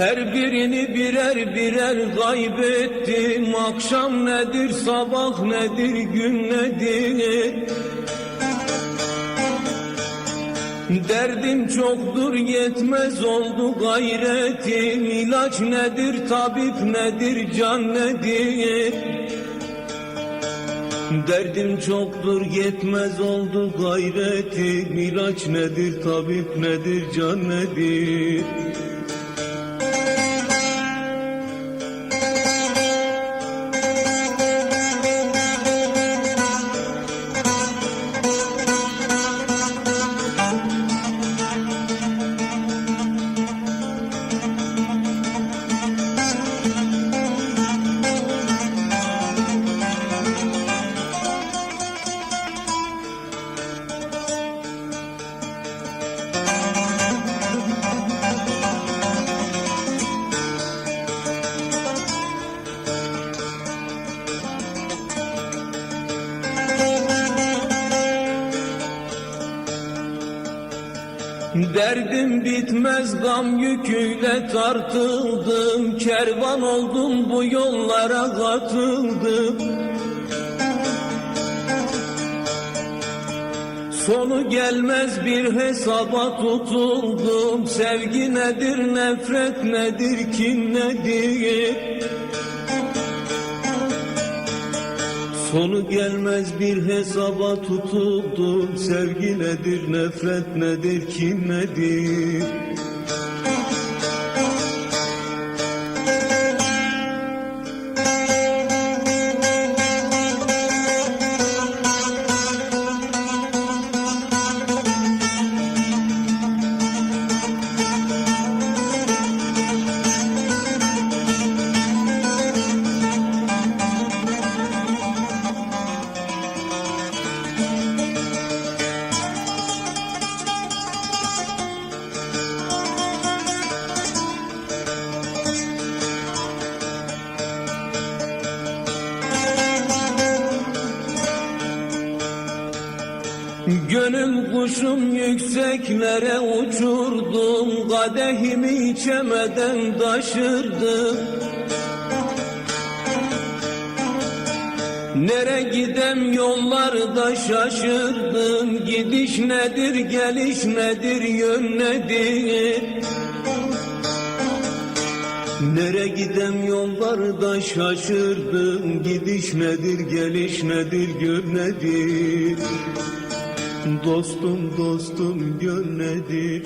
Her birini birer birer kaybettim. Akşam nedir sabah nedir gün nedir? Derdim çoktur yetmez oldu gayretim. İlaç nedir tabip nedir can nedir? Derdim çoktur yetmez oldu gayretim. İlaç nedir tabip nedir can nedir Derdim bitmez gam yüküyle tartıldım. Kervan oldum bu yollara katıldım. Sonu gelmez bir hesaba tutuldum. Sevgi nedir nefret nedir kin nedir Sonu gelmez bir hesaba tutuldum Sevgi nedir, nefret nedir, kim nedir? Gönül kuşum yükseklere uçurdum Kadehimi içemeden taşırdım. Nere gidem yollarda şaşırdım Gidiş nedir geliş nedir yön nedir? Nere gidem yollarda şaşırdım Gidiş nedir geliş nedir gör nedir Dostum dostum gör nedir